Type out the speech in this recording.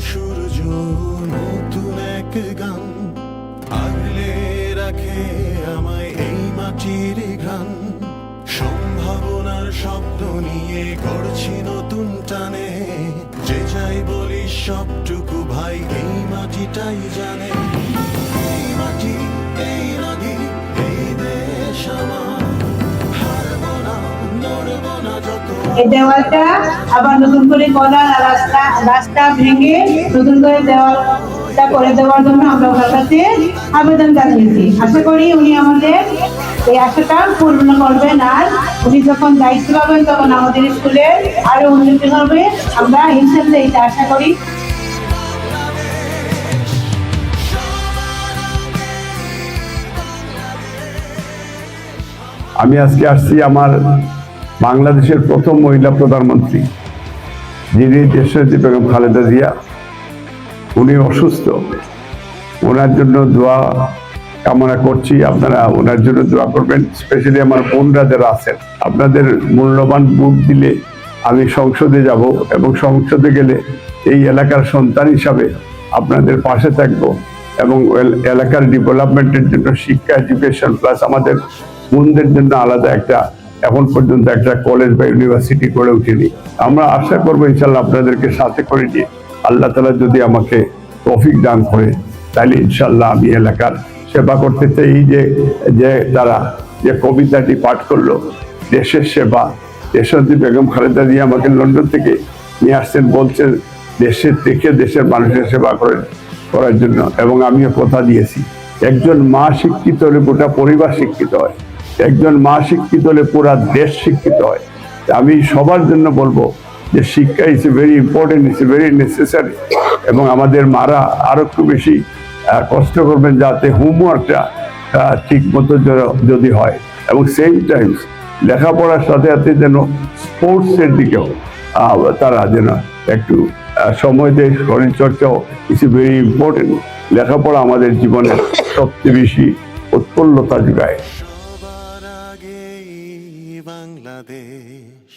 সূর্য, নতুন এক গান। আগলে রাখে আমায় এই মাটির গান সম্ভাবনার শব্দ নিয়ে গড়ছি নতুন টানে। যে যাই বলি সবটুকু ভাই এই মাটিটাই জানে। এই দেওয়ালটা আবার নতুন করে করার রাস্তা রাস্তা ভেঙে নতুন করে দেওয়ালটা করে দেওয়ার জন্য আমরা ওনার কাছে আবেদন জানিয়েছি। আশা করি উনি আমাদের এই আশাটা পূর্ণ করবেন আর উনি যখন দায়িত্ব পাবেন তখন আমাদের স্কুলে আরও উন্নতি হবে। আমরা ইনশাল্লাহ এটা আশা করি। আমি আজকে আসছি আমার বাংলাদেশের প্রথম মহিলা প্রধানমন্ত্রী, যিনি দেশনেত্রী বেগম খালেদা জিয়া, উনি অসুস্থ। ওনার জন্য দোয়া কামনা করছি। আপনারা ওনার জন্য দোয়া করবেন, স্পেশালি আমার বোনরা যারা আছেন। আপনাদের মূল্যবান ভোট দিলে আমি সংসদে যাব এবং সংসদে গেলে এই এলাকার সন্তান হিসাবে আপনাদের পাশে থাকব এবং এলাকার ডেভেলপমেন্টের জন্য শিক্ষা এডুকেশন প্লাস আমাদের বোনদের জন্য আলাদা একটা এখন পর্যন্ত একটা কলেজ বা ইউনিভার্সিটি করে উঠিনি। আমরা আশা করব ইনশাল্লাহ আপনাদেরকে সাথে করে নিয়ে আল্লাহ তালা যদি আমাকে তফিক দান করে, তাহলে ইনশাল্লাহ আমি এলাকার সেবা করতে চাই। যে যে তারা যে কবিতাটি পাঠ করল, দেশের সেবা দেশান্তি বেগম খালেদা দিয়ে আমাকে লন্ডন থেকে নিয়ে আসছেন, বলছেন দেশের থেকে দেশের মানুষের সেবা করেন, করার জন্য। এবং আমিও কথা দিয়েছি। একজন মা শিক্ষিত হলে গোটা পরিবার শিক্ষিত হয়। একজন মা শিক্ষিত হলে পুরা দেশ শিক্ষিত হয়। আমি সবার জন্য বলব যে শিক্ষা is very important is very necessary এবং আমাদের মারা আরও একটু বেশি কষ্ট করবেন যাতে হোমওয়ার্কটা ঠিক মতো যদি হয়। এবং সেম টাইমস লেখাপড়ার সাথে সাথে যেন স্পোর্টসের দিকেও তারা যেন একটু সময় দেয়, শরীর চর্চাও ইজ ভেরি ইম্পর্টেন্ট লেখাপড়া আমাদের জীবনের সবচেয়ে বেশি উৎফুল্লতা যোগায়। বাংলাদেশ।